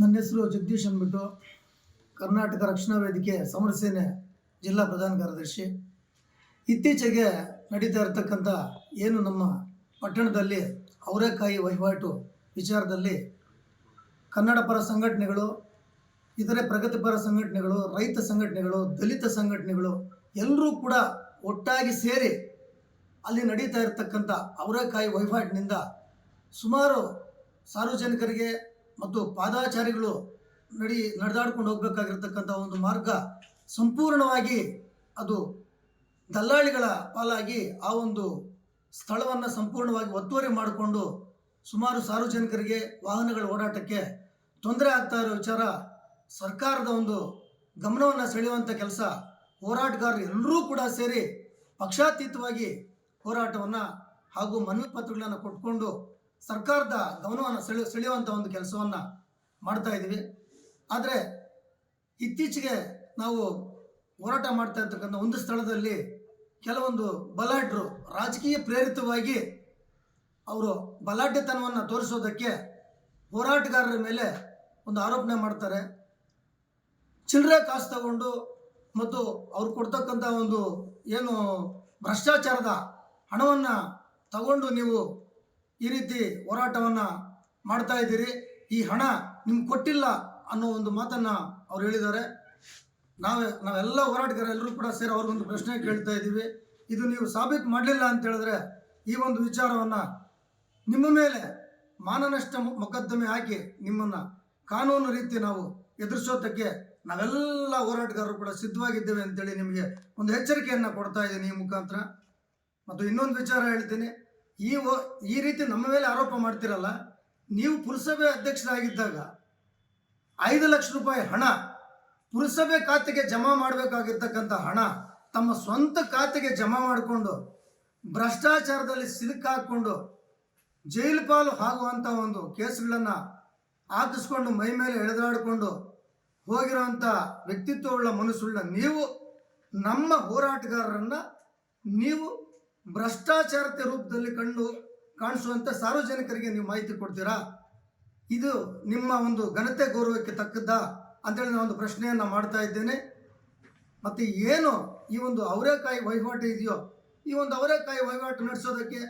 ನನ್ನ ಹೆಸರು ಜಗದೀಶ್ ಅಂದ್ಬಿಟ್ಟು ಕರ್ನಾಟಕ ರಕ್ಷಣಾ ವೇದಿಕೆ ಸಮರ ಸೇನೆ ಜಿಲ್ಲಾ ಪ್ರಧಾನ ಕಾರ್ಯದರ್ಶಿ. ಇತ್ತೀಚೆಗೆ ನಡೀತಾ ಇರತಕ್ಕಂಥ ಏನು ನಮ್ಮ ಪಟ್ಟಣದಲ್ಲಿ ಅವರೇಕಾಯಿ ವಹಿವಾಟು ವಿಚಾರದಲ್ಲಿ ಕನ್ನಡ ಪರ ಸಂಘಟನೆಗಳು, ಇತರೆ ಪ್ರಗತಿಪರ ಸಂಘಟನೆಗಳು, ರೈತ ಸಂಘಟನೆಗಳು, ದಲಿತ ಸಂಘಟನೆಗಳು ಎಲ್ಲರೂ ಕೂಡ ಒಟ್ಟಾಗಿ ಸೇರಿ ಅಲ್ಲಿ ನಡೀತಾ ಇರತಕ್ಕಂಥ ಅವರೇಕಾಯಿ ವಹಿವಾಟಿನಿಂದ ಸುಮಾರು ಸಾರ್ವಜನಿಕರಿಗೆ ಮತ್ತು ಪಾದಾಚಾರಿಗಳು ನಡಿ ನಡೆದಾಡ್ಕೊಂಡು ಹೋಗ್ಬೇಕಾಗಿರ್ತಕ್ಕಂಥ ಒಂದು ಮಾರ್ಗ ಸಂಪೂರ್ಣವಾಗಿ ಅದು ದಲ್ಲಾಳಿಗಳ ಪಾಲಾಗಿ ಆ ಒಂದು ಸ್ಥಳವನ್ನು ಸಂಪೂರ್ಣವಾಗಿ ಒತ್ತುವರಿ ಮಾಡಿಕೊಂಡು ಸುಮಾರು ಸಾರ್ವಜನಿಕರಿಗೆ ವಾಹನಗಳ ಓಡಾಟಕ್ಕೆ ತೊಂದರೆ ಆಗ್ತಾ ಇರೋ ವಿಚಾರ ಸರ್ಕಾರದ ಒಂದು ಗಮನವನ್ನು ಸೆಳೆಯುವಂಥ ಕೆಲಸ ಹೋರಾಟಗಾರರು ಎಲ್ಲರೂ ಕೂಡ ಸೇರಿ ಪಕ್ಷಾತೀತವಾಗಿ ಹೋರಾಟವನ್ನು ಹಾಗೂ ಮನವಿ ಪತ್ರಗಳನ್ನು ಕೊಟ್ಕೊಂಡು ಸರ್ಕಾರದ ಗಮನವನ್ನು ಸೆಳೆ ಸೆಳೆಯುವಂಥ ಒಂದು ಕೆಲಸವನ್ನು ಮಾಡ್ತಾ ಇದ್ದೀವಿ ಆದರೆ ಇತ್ತೀಚೆಗೆ ನಾವು ಹೋರಾಟ ಮಾಡ್ತಾ ಇರ್ತಕ್ಕಂಥ ಒಂದು ಸ್ಥಳದಲ್ಲಿ ಕೆಲವೊಂದು ಬಲಾಢ್ಯರು ರಾಜಕೀಯ ಪ್ರೇರಿತವಾಗಿ ಅವರು ಬಲಾಢ್ಯತನವನ್ನು ತೋರಿಸೋದಕ್ಕೆ ಹೋರಾಟಗಾರರ ಮೇಲೆ ಒಂದು ಆರೋಪಣೆ ಮಾಡ್ತಾರೆ. ಚಿಲ್ಲರೆ ಕಾಸು ತಗೊಂಡು ಮತ್ತು ಅವ್ರು ಕೊಡ್ತಕ್ಕಂಥ ಒಂದು ಏನು ಭ್ರಷ್ಟಾಚಾರದ ಹಣವನ್ನು ತಗೊಂಡು ನೀವು ಈ ರೀತಿ ಹೋರಾಟವನ್ನು ಮಾಡ್ತಾ ಇದ್ದೀರಿ. ಈ ಹಣ ನಿಮ್ಗೆ ಕೊಟ್ಟಿಲ್ಲ ಅನ್ನೋ ಒಂದು ಮಾತನ್ನು ಅವ್ರು ಹೇಳಿದ್ದಾರೆ. ನಾವೇ, ನಾವೆಲ್ಲ ಹೋರಾಟಗಾರ ಎಲ್ಲರೂ ಕೂಡ ಸೇರಿ ಅವ್ರಿಗೊಂದು ಪ್ರಶ್ನೆ ಕೇಳ್ತಾ ಇದ್ದೀವಿ. ಇದು ನೀವು ಸಾಬೀತು ಮಾಡಲಿಲ್ಲ ಅಂತ ಹೇಳಿದ್ರೆ ಈ ಒಂದು ವಿಚಾರವನ್ನು ನಿಮ್ಮ ಮೇಲೆ ಮಾನನಷ್ಟ ಮೊಕದ್ದಮೆ ಹಾಕಿ ನಿಮ್ಮನ್ನು ಕಾನೂನು ರೀತಿ ನಾವು ಎದುರಿಸೋದಕ್ಕೆ ನಾವೆಲ್ಲ ಹೋರಾಟಗಾರರು ಕೂಡ ಸಿದ್ಧವಾಗಿದ್ದೇವೆ ಅಂತೇಳಿ ನಿಮಗೆ ಒಂದು ಎಚ್ಚರಿಕೆಯನ್ನು ಕೊಡ್ತಾ ಇದ್ದೀನಿ ಈ ಮುಖಾಂತರ. ಮತ್ತು ಇನ್ನೊಂದು ವಿಚಾರ ಹೇಳ್ತೀನಿ. ಈ ಈ ರೀತಿ ನಮ್ಮ ಮೇಲೆ ಆರೋಪ ಮಾಡ್ತಿರಲ್ಲ, ನೀವು ಪುರಸಭೆ ಅಧ್ಯಕ್ಷರಾಗಿದ್ದಾಗ ಐದು ಲಕ್ಷ ರೂಪಾಯಿ ಹಣ, ಪುರಸಭೆ ಖಾತೆಗೆ ಜಮಾ ಮಾಡಬೇಕಾಗಿರ್ತಕ್ಕಂಥ ಹಣ, ತಮ್ಮ ಸ್ವಂತ ಖಾತೆಗೆ ಜಮಾ ಮಾಡಿಕೊಂಡು ಭ್ರಷ್ಟಾಚಾರದಲ್ಲಿ ಸಿಲುಕಾಕೊಂಡು ಜೈಲು ಪಾಲು ಆಗುವಂಥ ಒಂದು ಕೇಸುಗಳನ್ನು ಹಾಕಿಸ್ಕೊಂಡು ಮೈ ಮೇಲೆ ಎಳೆದಾಡಿಕೊಂಡು ಹೋಗಿರೋಂಥ ವ್ಯಕ್ತಿತ್ವವುಳ್ಳ ಮನಸ್ಸುಳ್ಳ ನೀವು ನಮ್ಮ ಹೋರಾಟಗಾರರನ್ನು ನೀವು ಭ್ರಷ್ಟಾಚಾರತೆ ರೂಪದಲ್ಲಿ ಕಂಡು ಕಾಣಿಸುವಂಥ ಸಾರ್ವಜನಿಕರಿಗೆ ನೀವು ಮಾಹಿತಿ ಕೊಡ್ತೀರಾ? ಇದು ನಿಮ್ಮ ಒಂದು ಘನತೆ ಗೌರವಕ್ಕೆ ತಕ್ಕದ್ದಾ ಅಂತೇಳಿ ನಾನು ಒಂದು ಪ್ರಶ್ನೆಯನ್ನು ಮಾಡ್ತಾ ಇದ್ದೇನೆ. ಮತ್ತು ಏನು ಈ ಒಂದು ಅವರೇಕಾಯಿ ವಹಿವಾಟು ಇದೆಯೋ, ಈ ಒಂದು ಅವರೇಕಾಯಿ ವಹಿವಾಟು ನಡೆಸೋದಕ್ಕೆ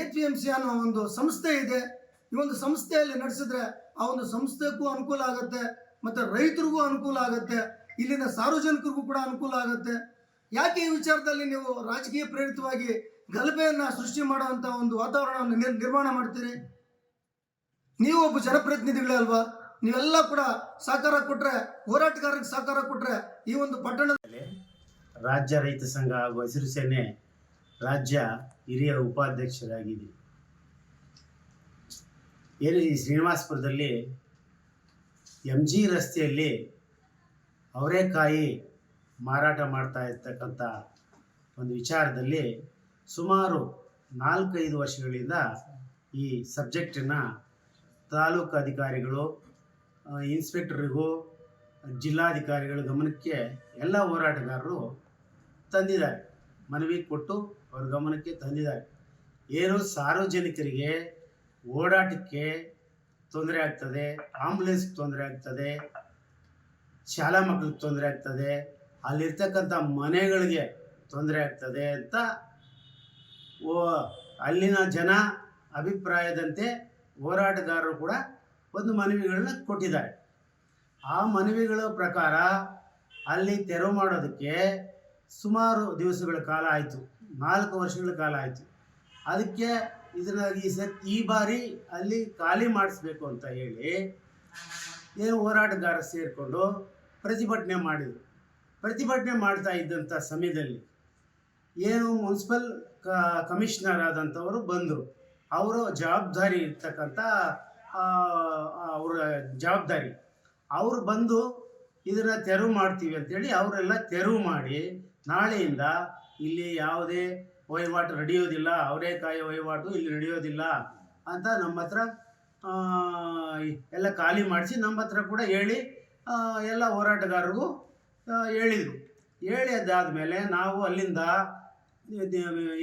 ಎ ಪಿ ಎಂ ಸಿ ಅನ್ನೋ ಒಂದು ಸಂಸ್ಥೆ ಇದೆ. ಈ ಒಂದು ಸಂಸ್ಥೆಯಲ್ಲಿ ನಡೆಸಿದ್ರೆ ಆ ಒಂದು ಸಂಸ್ಥೆಗೂ ಅನುಕೂಲ ಆಗುತ್ತೆ, ಮತ್ತು ರೈತರಿಗೂ ಅನುಕೂಲ ಆಗುತ್ತೆ, ಇಲ್ಲಿನ ಸಾರ್ವಜನಿಕರಿಗೂ ಕೂಡ ಅನುಕೂಲ ಆಗುತ್ತೆ. ಯಾಕೆ ಈ ವಿಚಾರದಲ್ಲಿ ನೀವು ರಾಜಕೀಯ ಪ್ರೇರಿತವಾಗಿ ಗಲಭೆಯನ್ನು ಸೃಷ್ಟಿ ಮಾಡುವಂಥ ಒಂದು ವಾತಾವರಣವನ್ನು ನಿರ್ ನಿರ್ಮಾಣ ಮಾಡ್ತೀರಿ? ನೀವು ಒಬ್ಬ ಜನಪ್ರತಿನಿಧಿಗಳೇ ಅಲ್ವಾ? ನೀವೆಲ್ಲ ಕೂಡ ಸಹಕಾರ ಕೊಟ್ಟರೆ ಹೋರಾಟಗಾರರಿಗೆ ಸಹಕಾರ ಕೊಟ್ಟರೆ ಈ ಒಂದು ಪಟ್ಟಣದಲ್ಲಿ ರಾಜ್ಯ ರೈತ ಸಂಘ ಹಾಗೂ ಹಸಿರು ಸೇನೆ ರಾಜ್ಯ ಹಿರಿಯ ಉಪಾಧ್ಯಕ್ಷರಾಗಿದೆ ಏನು ಈ ಶ್ರೀನಿವಾಸಪುರದಲ್ಲಿ ಎಂ ಜಿ ರಸ್ತೆಯಲ್ಲಿ ಅವರೇಕಾಯಿ ಮಾರಾಟ ಮಾಡ್ತಾ ಇರ್ತಕ್ಕಂಥ ಒಂದು ವಿಚಾರದಲ್ಲಿ ಸುಮಾರು ನಾಲ್ಕೈದು ವರ್ಷಗಳಿಂದ ಈ ಸಬ್ಜೆಕ್ಟನ್ನು ತಾಲೂಕು ಅಧಿಕಾರಿಗಳು ಇನ್ಸ್ಪೆಕ್ಟ್ರಿಗೂ, ಜಿಲ್ಲಾಧಿಕಾರಿಗಳ ಗಮನಕ್ಕೆ ಎಲ್ಲ ಹೋರಾಟಗಾರರು ತಂದಿದ್ದಾರೆ. ಮನವಿ ಕೊಟ್ಟು ಅವ್ರ ಗಮನಕ್ಕೆ ತಂದಿದ್ದಾರೆ. ಏನು ಸಾರ್ವಜನಿಕರಿಗೆ ಓಡಾಟಕ್ಕೆ ತೊಂದರೆ ಆಗ್ತದೆ ಆಂಬುಲೆನ್ಸ್ ತೊಂದರೆ ಆಗ್ತದೆ, ಶಾಲಾ ಮಕ್ಕಳಿಗೆ ತೊಂದರೆ ಆಗ್ತದೆ ಅಲ್ಲಿರ್ತಕ್ಕಂಥ ಮನೆಗಳಿಗೆ ತೊಂದರೆ ಆಗ್ತದೆ ಅಂತ ಓ, ಅಲ್ಲಿನ ಜನ ಅಭಿಪ್ರಾಯದಂತೆ ಹೋರಾಟಗಾರರು ಕೂಡ ಒಂದು ಮನವಿಗಳನ್ನ ಕೊಟ್ಟಿದ್ದಾರೆ. ಆ ಮನವಿಗಳ ಪ್ರಕಾರ ಅಲ್ಲಿ ತೆರವು ಮಾಡೋದಕ್ಕೆ ಸುಮಾರು ದಿವಸಗಳ ಕಾಲ ಆಯಿತು. ನಾಲ್ಕು ವರ್ಷಗಳ ಕಾಲ ಆಯಿತು. ಅದಕ್ಕೆ ಇದನ್ನ ಈ ಸ ಈ ಬಾರಿ ಅಲ್ಲಿ ಖಾಲಿ ಮಾಡಿಸ್ಬೇಕು ಅಂತ ಹೇಳಿ ಏನು ಹೋರಾಟಗಾರ ಸೇರಿಕೊಂಡು ಪ್ರತಿಭಟನೆ ಮಾಡಿದರು. ಪ್ರತಿಭಟನೆ ಮಾಡ್ತಾ ಇದ್ದಂಥ ಸಮಯದಲ್ಲಿ ಏನು ಮುನ್ಸಿಪಲ್ ಕಮಿಷನರ್ ಆದಂಥವರು ಬಂದರು. ಅವರು ಜವಾಬ್ದಾರಿ ಇರ್ತಕ್ಕಂಥ ಅವರ ಜವಾಬ್ದಾರಿ. ಅವರು ಬಂದು ಇದನ್ನು ತೆರವು ಮಾಡ್ತೀವಿ ಅಂತೇಳಿ ಅವರೆಲ್ಲ ತೆರವು ಮಾಡಿ ನಾಳೆಯಿಂದ ಇಲ್ಲಿ ಯಾವುದೇ ವಹಿವಾಟು ನಡೆಯೋದಿಲ್ಲ, ಅವರೇಕಾಯಿ ವಹಿವಾಟು ಇಲ್ಲಿ ನಡೆಯೋದಿಲ್ಲ ಅಂತ ನಮ್ಮ ಹತ್ರ ಎಲ್ಲ ಖಾಲಿ ಮಾಡಿಸಿ ನಮ್ಮ ಹತ್ರ ಕೂಡ ಹೇಳಿ ಎಲ್ಲ ಹೋರಾಟಗಾರರಿಗೂ ಹೇಳಿದರು. ಹೇಳಿ ಅದಾದಮೇಲೆ ನಾವು ಅಲ್ಲಿಂದ,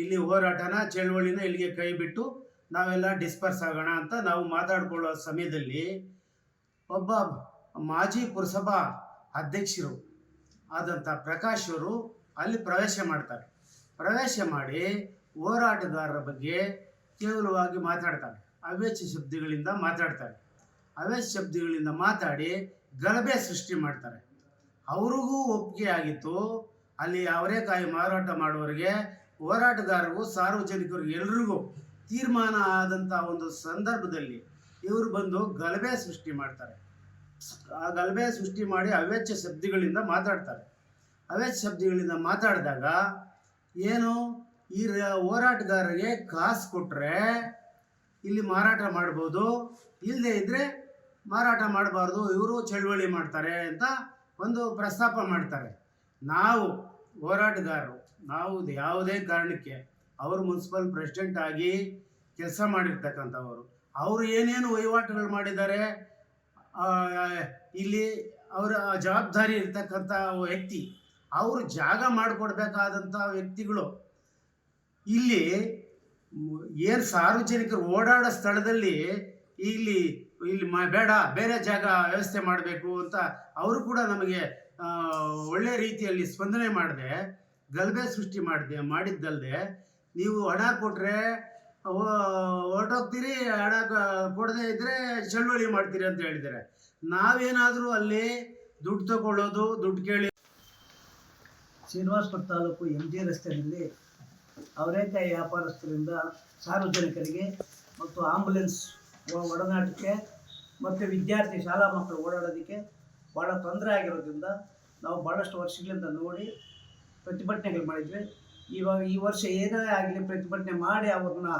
ಇಲ್ಲಿ ಹೋರಾಟನ ಚಳುವಳಿನ ಇಲ್ಲಿಗೆ ಕೈ ಬಿಟ್ಟು ನಾವೆಲ್ಲ ಡಿಸ್ಪರ್ಸ್ ಆಗೋಣ ಅಂತ ನಾವು ಮಾತಾಡ್ಕೊಳ್ಳೋ ಸಮಯದಲ್ಲಿ ಒಬ್ಬ ಮಾಜಿ ಪುರಸಭಾ ಅಧ್ಯಕ್ಷರು ಆದಂಥ ಪ್ರಕಾಶ್ ಅವರು ಅಲ್ಲಿ ಪ್ರವೇಶ ಮಾಡ್ತಾರೆ. ಪ್ರವೇಶ ಮಾಡಿ ಹೋರಾಟಗಾರರ ಬಗ್ಗೆ ಕೇವಲವಾಗಿ ಮಾತಾಡ್ತಾರೆ. ಅವೇಚ ಶಬ್ದಗಳಿಂದ ಮಾತಾಡ್ತಾರೆ. ಅವೇಚ ಶಬ್ದಗಳಿಂದ ಮಾತಾಡಿ ಗಲಭೆ ಸೃಷ್ಟಿ ಮಾಡ್ತಾರೆ. ಅವ್ರಿಗೂ ಒಪ್ಪಿಗೆ ಆಗಿತ್ತು. ಅಲ್ಲಿ ಅವರೇಕಾಯಿ ಮಾರಾಟ ಮಾಡುವವರಿಗೆ ಹೋರಾಟಗಾರರು ಸಾರ್ವಜನಿಕರು ಎಲ್ರಿಗೂ ತೀರ್ಮಾನ ಆದಂಥ ಒಂದು ಸಂದರ್ಭದಲ್ಲಿ ಇವರು ಬಂದು ಗಲಭೆ ಸೃಷ್ಟಿ ಮಾಡ್ತಾರೆ. ಆ ಗಲಭೆ ಸೃಷ್ಟಿ ಮಾಡಿ ಅವೆಚ್ಚ ಶಬ್ದಗಳಿಂದ ಮಾತಾಡ್ತಾರೆ. ಅವೆಚ್ಚ ಶಬ್ದಗಳಿಂದ ಮಾತಾಡಿದಾಗ ಏನು? ಈ ಹೋರಾಟಗಾರರಿಗೆ ಕಾಸು ಕೊಟ್ಟರೆ ಇಲ್ಲಿ ಮಾರಾಟ ಮಾಡ್ಬೋದು. ಇಲ್ಲದೆ ಇದ್ದರೆ ಮಾರಾಟ ಮಾಡಬಾರ್ದು. ಇವರು ಚಳುವಳಿ ಮಾಡ್ತಾರೆ ಅಂತ ಒಂದು ಪ್ರಸ್ತಾಪ ಮಾಡ್ತಾರೆ. ನಾವು ಹೋರಾಟಗಾರರು, ನಾವು ಯಾವುದೇ ಕಾರಣಕ್ಕೆ ಅವರು ಮುನ್ಸಿಪಲ್ ಪ್ರೆಸಿಡೆಂಟ್ ಆಗಿ ಕೆಲಸ ಮಾಡಿರ್ತಕ್ಕಂಥವರು, ಅವರು ಏನೇನು ವಹಿವಾಟುಗಳು ಮಾಡಿದ್ದಾರೆ ಇಲ್ಲಿ ಅವರ ಜವಾಬ್ದಾರಿ ಇರ್ತಕ್ಕಂಥ ವ್ಯಕ್ತಿ, ಅವರು ಜಾಗ ಮಾಡಿಕೊಡ್ಬೇಕಾದಂಥ ವ್ಯಕ್ತಿಗಳು. ಇಲ್ಲಿ ಏನು ಸಾರ್ವಜನಿಕರು ಓಡಾಡೋ ಸ್ಥಳದಲ್ಲಿ ಇಲ್ಲಿ ಇಲ್ಲಿ ಮ, ಬೇಡ, ಬೇರೆ ಜಾಗ ವ್ಯವಸ್ಥೆ ಮಾಡಬೇಕು ಅಂತ ಅವರು ಕೂಡ ನಮಗೆ ಒಳ್ಳೆ ರೀತಿಯಲ್ಲಿ ಸ್ಪಂದನೆ ಮಾಡಿದೆ, ಗಲಭೆ ಸೃಷ್ಟಿ ಮಾಡಿದೆ ಮಾಡಿದ್ದಲ್ಲದೆ ನೀವು ಹಣ ಕೊಟ್ಟರೆ ಹೊರಟೋಗ್ತೀರಿ, ಹಣ ಕೊಡದೆ ಇದ್ದರೆ ಚಳುವಳಿ ಮಾಡ್ತೀರಿ ಅಂತ ಹೇಳಿದ್ದಾರೆ. ನಾವೇನಾದರೂ ಅಲ್ಲಿ ದುಡ್ಡು ತಗೊಳ್ಳೋದು, ದುಡ್ಡು ಕೇಳಿ ಶ್ರೀನಿವಾಸಪುರ ತಾಲೂಕು ಎಂ ಜಿ ರಸ್ತೆಯಲ್ಲಿ ಅವರೇಕಾಯಿ ವ್ಯಾಪಾರಸ್ಥರಿಂದ ಸಾರ್ವಜನಿಕರಿಗೆ ಮತ್ತು ಆಂಬುಲೆನ್ಸ್ ಒಡನಾಟಕ್ಕೆ ಮತ್ತು ವಿದ್ಯಾರ್ಥಿ ಶಾಲಾ ಮಕ್ಕಳು ಓಡಾಡೋದಕ್ಕೆ ಭಾಳ ತೊಂದರೆ ಆಗಿರೋದ್ರಿಂದ ನಾವು ಭಾಳಷ್ಟು ವರ್ಷಗಳಿಂದ ನೋಡಿ ಪ್ರತಿಭಟನೆಗಳು ಮಾಡಿದ್ವಿ. ಇವಾಗ ಈ ವರ್ಷ ಏನೇ ಆಗಲಿ ಪ್ರತಿಭಟನೆ ಮಾಡಿ ಅವ್ರನ್ನ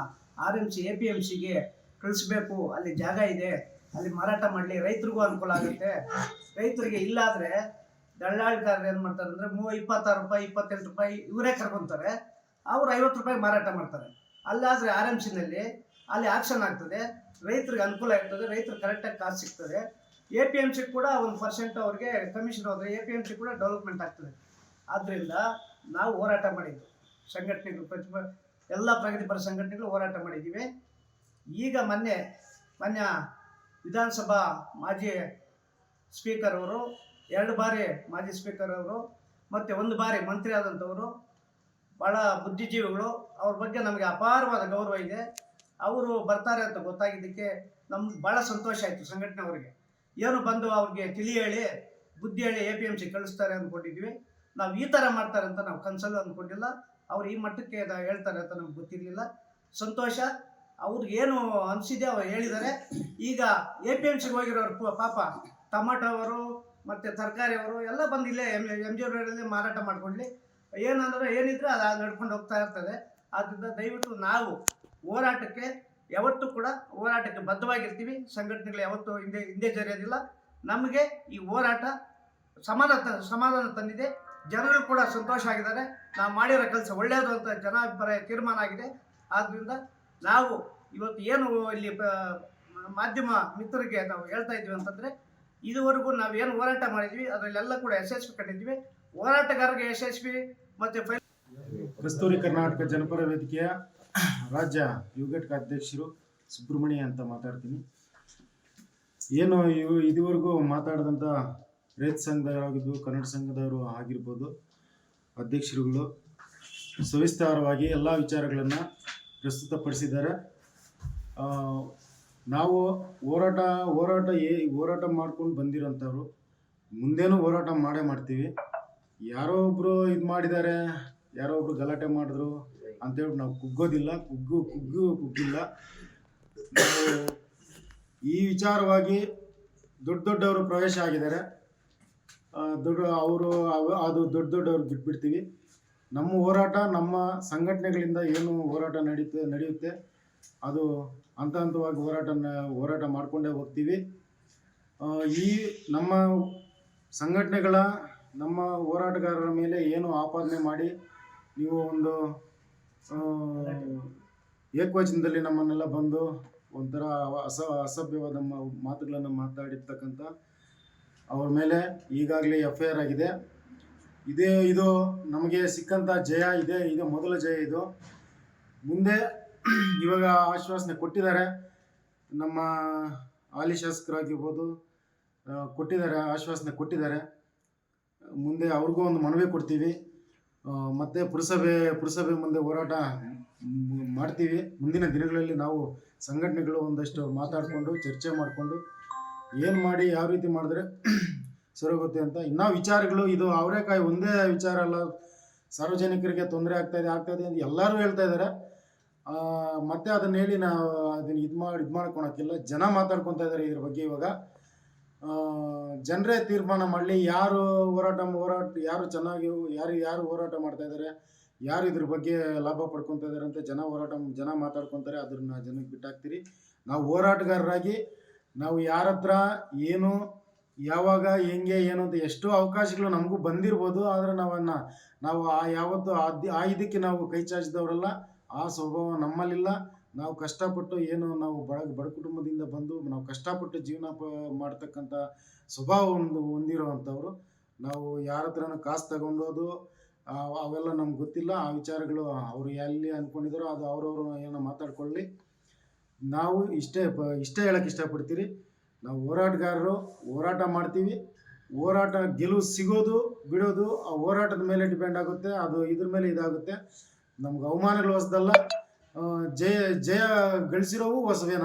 R M C, A P M ಸಿಗೆ ಕಳಿಸ್ಬೇಕು. ಅಲ್ಲಿ ಜಾಗ ಇದೆ. ಅಲ್ಲಿ ಮಾರಾಟ ಮಾಡಲಿ. ರೈತರಿಗೂ ಅನುಕೂಲ ಆಗುತ್ತೆ. ರೈತರಿಗೆ ಇಲ್ಲಾದರೆ ದಳ್ಳಾಳಿಕಾರರು ಏನು ಮಾಡ್ತಾರೆ ಅಂದರೆ ಮೂವ ಇಪ್ಪತ್ತಾರು ರೂಪಾಯಿ, ಇಪ್ಪತ್ತೆಂಟು ರೂಪಾಯಿ ಇವರೇ ಕರ್ಕೊತಾರೆ. ಅವ್ರು ಐವತ್ತು ರೂಪಾಯಿ ಮಾರಾಟ ಮಾಡ್ತಾರೆ. ಅಲ್ಲಾದರೆ ಆರ್ ಎಂ ಸಿನಲ್ಲಿ ಅಲ್ಲಿ ಆಕ್ಷನ್ ಆಗ್ತದೆ. ರೈತರಿಗೆ ಅನುಕೂಲ ಆಗ್ತದೆ. ರೈತರು ಕರೆಕ್ಟಾಗಿ ಕಾಸು ಸಿಗ್ತದೆ. ಎ ಪಿ ಎಂ ಸಿ ಕೂಡ ಒಂದು ಪರ್ಸೆಂಟ್ ಅವ್ರಿಗೆ ಕಮಿಷನ್ ಹೋದರೆ ಎ ಪಿ ಎಂ ಸಿ ಕೂಡ ಡೆವಲಪ್ಮೆಂಟ್ ಆಗ್ತದೆ. ಆದ್ದರಿಂದ ನಾವು ಹೋರಾಟ ಮಾಡಿದ್ದು. ಸಂಘಟನೆಗಳು ಪ್ರತಿಭ, ಎಲ್ಲ ಪ್ರಗತಿಪರ ಸಂಘಟನೆಗಳು ಹೋರಾಟ ಮಾಡಿದ್ದೀವಿ. ಈಗ ಮೊನ್ನೆ ಮೊನ್ನೆ ವಿಧಾನಸಭಾ ಮಾಜಿ ಸ್ಪೀಕರ್ ಅವರು, ಎರಡು ಬಾರಿ ಮಾಜಿ ಸ್ಪೀಕರ್ ಅವರು, ಮತ್ತು ಒಂದು ಬಾರಿ ಮಂತ್ರಿ ಆದಂಥವರು ಭಾಳ ಬುದ್ಧಿಜೀವಿಗಳು, ಅವ್ರ ಬಗ್ಗೆ ನಮಗೆ ಅಪಾರವಾದ ಗೌರವ ಇದೆ. ಅವರು ಬರ್ತಾರೆ ಅಂತ ಗೊತ್ತಾಗಿದ್ದಕ್ಕೆ ನಮ್ಗೆ ಭಾಳ ಸಂತೋಷ ಆಯಿತು ಸಂಘಟನೆಯವರಿಗೆ ಏನು ಬಂದು ಅವ್ರಿಗೆ ತಿಳಿ ಹೇಳಿ, ಬುದ್ಧಿ ಹೇಳಿ ಎ ಪಿ ಎಂ ಸಿ ಕಳಿಸ್ತಾರೆ ಅಂದ್ಕೊಂಡಿದ್ವಿ. ನಾವು ಈ ಥರ ಮಾಡ್ತಾರೆ ಅಂತ ನಾವು ಕನ್ಸಲ್ ಅಂದ್ಕೊಂಡಿಲ್ಲ. ಅವ್ರು ಈ ಮಟ್ಟಕ್ಕೆ ಹೇಳ್ತಾರೆ ಅಂತ ನಮ್ಗೆ ಗೊತ್ತಿರಲಿಲ್ಲ. ಸಂತೋಷ. ಅವ್ರಿಗೆ ಏನು ಅನಿಸಿದೆ ಅವ್ರು ಹೇಳಿದ್ದಾರೆ ಈಗ ಎ ಪಿ ಎಂ ಸಿಗೆ ಹೋಗಿರೋರು ಪಾಪ ಟೊಮಾಟೊ ಅವರು, ಮತ್ತು ತರಕಾರಿ ಅವರು ಎಲ್ಲ ಬಂದಿಲ್ಲ ಇಲ್ಲೇ ಎಂ ಎಂ ಜಿ ರೋಡಲ್ಲಿ ಮಾರಾಟ ಮಾಡ್ಕೊಳ್ಳಿ ಏನಂದ್ರೆ ಏನಿದ್ರೆ ಅದು ನಡ್ಕೊಂಡು ಹೋಗ್ತಾ ಇರ್ತದೆ. ಆದ್ದರಿಂದ ದಯವಿಟ್ಟು ನಾವು ಹೋರಾಟಕ್ಕೆ ಯಾವತ್ತೂ ಕೂಡ ಹೋರಾಟಕ್ಕೆ ಬದ್ಧವಾಗಿರ್ತೀವಿ. ಸಂಘಟನೆಗಳು ಯಾವತ್ತೂ ಹಿಂದೆ ಹಿಂದೆ ಜರಿಯೋದಿಲ್ಲ. ನಮಗೆ ಈ ಹೋರಾಟ ಸಮಾಧಾನ ಸಮಾಧಾನ ತಂದಿದೆ. ಜನರು ಕೂಡ ಸಂತೋಷ ಆಗಿದ್ದಾರೆ. ನಾವು ಮಾಡಿರೋ ಕೆಲಸ ಒಳ್ಳೆಯದು ಅಂತ ಜನಾಭಿಪ್ರಾಯ ತೀರ್ಮಾನ ಆಗಿದೆ. ಆದ್ದರಿಂದ ನಾವು ಇವತ್ತು ಏನು ಇಲ್ಲಿ ಮಾಧ್ಯಮ ಮಿತ್ರರಿಗೆ ನಾವು ಹೇಳ್ತಾ ಇದ್ವಿ ಅಂತಂದರೆ, ಇದುವರೆಗೂ ನಾವು ಏನು ಹೋರಾಟ ಮಾಡಿದ್ವಿ, ಅದರಲ್ಲೆಲ್ಲ ಕೂಡ ಯಶಸ್ವಿ ಕಂಡಿದ್ವಿ ಹೋರಾಟಗಾರರಿಗೆ ಯಶಸ್ವಿ, ಮತ್ತು ಫೈಲ್ ಕಸ್ತೂರಿ ಕರ್ನಾಟಕ ಜನಪರ ವೇದಿಕೆಯ ರಾಜ್ಯ ಯುವ ಘಟಕ ಅಧ್ಯಕ್ಷರು ಸುಬ್ರಹ್ಮಣ್ಯ ಅಂತ ಮಾತಾಡ್ತೀನಿ. ಏನು ಇವು ಇದುವರೆಗೂ ಮಾತಾಡಿದಂಥ ರೈತ ಸಂಘದವರಾಗಿದ್ದು ಕನ್ನಡ ಸಂಘದವರು ಆಗಿರ್ಬೋದು, ಅಧ್ಯಕ್ಷರುಗಳು ಸವಿಸ್ತಾರವಾಗಿ ಎಲ್ಲ ವಿಚಾರಗಳನ್ನು ಪ್ರಸ್ತುತಪಡಿಸಿದ್ದಾರೆ. ನಾವು ಹೋರಾಟ ಹೋರಾಟ ಏ, ಹೋರಾಟ ಮಾಡ್ಕೊಂಡು ಬಂದಿರೋಂಥವ್ರು, ಮುಂದೇನೂ ಹೋರಾಟ ಮಾಡೇ ಮಾಡ್ತೀವಿ. ಯಾರೋ ಒಬ್ಬರು ಇದು ಮಾಡಿದ್ದಾರೆ ಯಾರೋ ಒಬ್ರು ಗಲಾಟೆ ಮಾಡಿದ್ರು ಅಂತೇಳಿ ನಾವು ಕುಗ್ಗೋದಿಲ್ಲ, ಕುಗ್ಗು ಕುಗ್ಗು, ಕುಗ್ಗಿಲ್ಲ. ನಾವು ಈ ವಿಚಾರವಾಗಿ ದೊಡ್ಡ ದೊಡ್ಡವರು ಪ್ರವೇಶ ಆಗಿದ್ದಾರೆ. ದೊಡ್ಡ ಅವರು ಅದು ದೊಡ್ಡ ದೊಡ್ಡವ್ರು ಬಿಟ್ಬಿಡ್ತೀವಿ. ನಮ್ಮ ಹೋರಾಟ, ನಮ್ಮ ಸಂಘಟನೆಗಳಿಂದ ಏನು ಹೋರಾಟ ನಡೀತೆ ನಡೆಯುತ್ತೆ, ಅದು ಹಂತ ಹಂತವಾಗಿ ಹೋರಾಟ ಹೋರಾಟ ಮಾಡಿಕೊಂಡೇ ಹೋಗ್ತೀವಿ. ಈ ನಮ್ಮ ಸಂಘಟನೆಗಳ, ನಮ್ಮ ಹೋರಾಟಗಾರರ ಮೇಲೆ ಏನು ಆಪಾದನೆ ಮಾಡಿ ನೀವು ಒಂದು ಏಕವಚನದಲ್ಲಿ ನಮ್ಮನ್ನೆಲ್ಲ ಬಂದು ಒಂಥರ ಅಸ, ಅಸಭ್ಯವಾದ ಮಾತುಗಳನ್ನು ಮಾತಾಡಿರ್ತಕ್ಕಂಥ ಅವ್ರ ಮೇಲೆ ಈಗಾಗಲೇ ಎಫ್ ಐ ಆರ್ ಆಗಿದೆ. ಇದೇ, ಇದು ನಮಗೆ ಸಿಕ್ಕಂಥ ಜಯ ಇದೆ, ಇದು ಮೊದಲ ಜಯ ಇದು. ಮುಂದೆ ಇವಾಗ ಆಶ್ವಾಸನೆ ಕೊಟ್ಟಿದ್ದಾರೆ. ನಮ್ಮ ಹಾಲಿ ಶಾಸಕರಾಗಿರ್ಬೋದು ಕೊಟ್ಟಿದ್ದಾರೆ, ಆಶ್ವಾಸನೆ ಕೊಟ್ಟಿದ್ದಾರೆ. ಮುಂದೆ ಅವ್ರಿಗೂ ಒಂದು ಮನವಿ ಕೊಡ್ತೀವಿ. ಮತ್ತೆ ಪುರಸಭೆ ಪುರಸಭೆ ಮುಂದೆ ಹೋರಾಟ ಮಾಡ್ತೀವಿ. ಮುಂದಿನ ದಿನಗಳಲ್ಲಿ ನಾವು ಸಂಘಟನೆಗಳು ಒಂದಷ್ಟು ಮಾತಾಡಿಕೊಂಡು, ಚರ್ಚೆ ಮಾಡಿಕೊಂಡು ಏನು ಮಾಡಿ, ಯಾವ ರೀತಿ ಮಾಡಿದ್ರೆ ಸರೋಗುತ್ತೆ ಅಂತ. ಇನ್ನೂ ವಿಚಾರಗಳು ಇದು ಅವರೇಕಾಯಿ ಒಂದೇ ವಿಚಾರ ಅಲ್ಲ. ಸಾರ್ವಜನಿಕರಿಗೆ ತೊಂದರೆ ಆಗ್ತಾ ಇದೆ ಆಗ್ತಾ ಇದೆ ಅಂತ ಎಲ್ಲರೂ ಹೇಳ್ತಾ ಇದ್ದಾರೆ. ಮತ್ತೆ ಅದನ್ನ ಹೇಳಿ ನಾವು ಅದನ್ನ ಇದು ಮಾಡಿ ಇದು ಮಾಡ್ಕೊಳಕ್ಕಿಲ್ಲ. ಜನ ಮಾತಾಡ್ಕೊತಾ ಇದ್ದಾರೆ ಇದ್ರ ಬಗ್ಗೆ ಇವಾಗ. ಜನರೇ ತೀರ್ಮಾನ ಮಾಡಲಿ. ಯಾರು ಹೋರಾಟ ಹೋರಾಟ ಯಾರು ಚೆನ್ನಾಗಿ ಯಾರು ಯಾರು ಹೋರಾಟ ಮಾಡ್ತಾ ಇದ್ದಾರೆ ಯಾರು ಇದ್ರ ಬಗ್ಗೆ ಲಾಭ ಪಡ್ಕೊತಾ ಇದ್ದಾರೆ ಅಂತ ಜನ ಹೋರಾಟ ಜನ ಮಾತಾಡ್ಕೊತಾರೆ, ಅದನ್ನ ಜನಕ್ಕೆ ಬಿಟ್ಟಾಕ್ತೀರಿ. ನಾವು ಹೋರಾಟಗಾರರಾಗಿ, ನಾವು ಯಾರ ಹತ್ರ ಏನು, ಯಾವಾಗ, ಹೆಂಗೆ, ಏನು ಅಂತ ಎಷ್ಟೋ ಅವಕಾಶಗಳು ನಮಗೂ ಬಂದಿರ್ಬೋದು, ಆದರೆ ನಾವನ್ನ ನಾವು ಆ ಯಾವತ್ತು ಆ ಇದಕ್ಕೆ ನಾವು ಕೈ ಚಾಚಿದವರಲ್ಲ, ಆ ಸ್ವಭಾವ ನಮ್ಮಲ್ಲಿಲ್ಲ. ನಾವು ಕಷ್ಟಪಟ್ಟು ಏನು ನಾವು ಬಡ ಬಡ ಕುಟುಂಬದಿಂದ ಬಂದು ನಾವು ಕಷ್ಟಪಟ್ಟು ಜೀವನ ಪ, ಮಾಡ್ತಕ್ಕಂಥ ಸ್ವಭಾವ ಒಂದು ಹೊಂದಿರುವಂಥವ್ರು, ನಾವು ಯಾರ ಹತ್ರನೂ ಕಾಸು ತಗೊಂಡೋದು ಅವೆಲ್ಲ ನಮ್ಗೆ ಗೊತ್ತಿಲ್ಲ. ಆ ವಿಚಾರಗಳು ಅವರು ಎಲ್ಲಿ ಅಂದ್ಕೊಂಡಿದ್ದಾರೋ ಅದು ಅವ್ರವ್ರು ಏನೋ ಮಾತಾಡ್ಕೊಳ್ಳಿ. ನಾವು ಇಷ್ಟೇ ಪ, ಇಷ್ಟೇ ಹೇಳಕ್ಕೆ ಇಷ್ಟಪಡ್ತೀರಿ. ನಾವು ಹೋರಾಟಗಾರರು, ಹೋರಾಟ ಮಾಡ್ತೀವಿ. ಹೋರಾಟ ಗೆಲುವು ಸಿಗೋದು, ಬಿಡೋದು, ಆ ಹೋರಾಟದ ಮೇಲೆ ಡಿಪೆಂಡ್ ಆಗುತ್ತೆ. ಅದು ಇದ್ರ ಮೇಲೆ ಇದಾಗುತ್ತೆ. ನಮ್ಗೆ ಅವಮಾನಗಳು ಹೊಸದಲ್ಲ. ಜಯ ಜಯ ಗಳಿಸಿರೋವು ಹೊಸವೇನ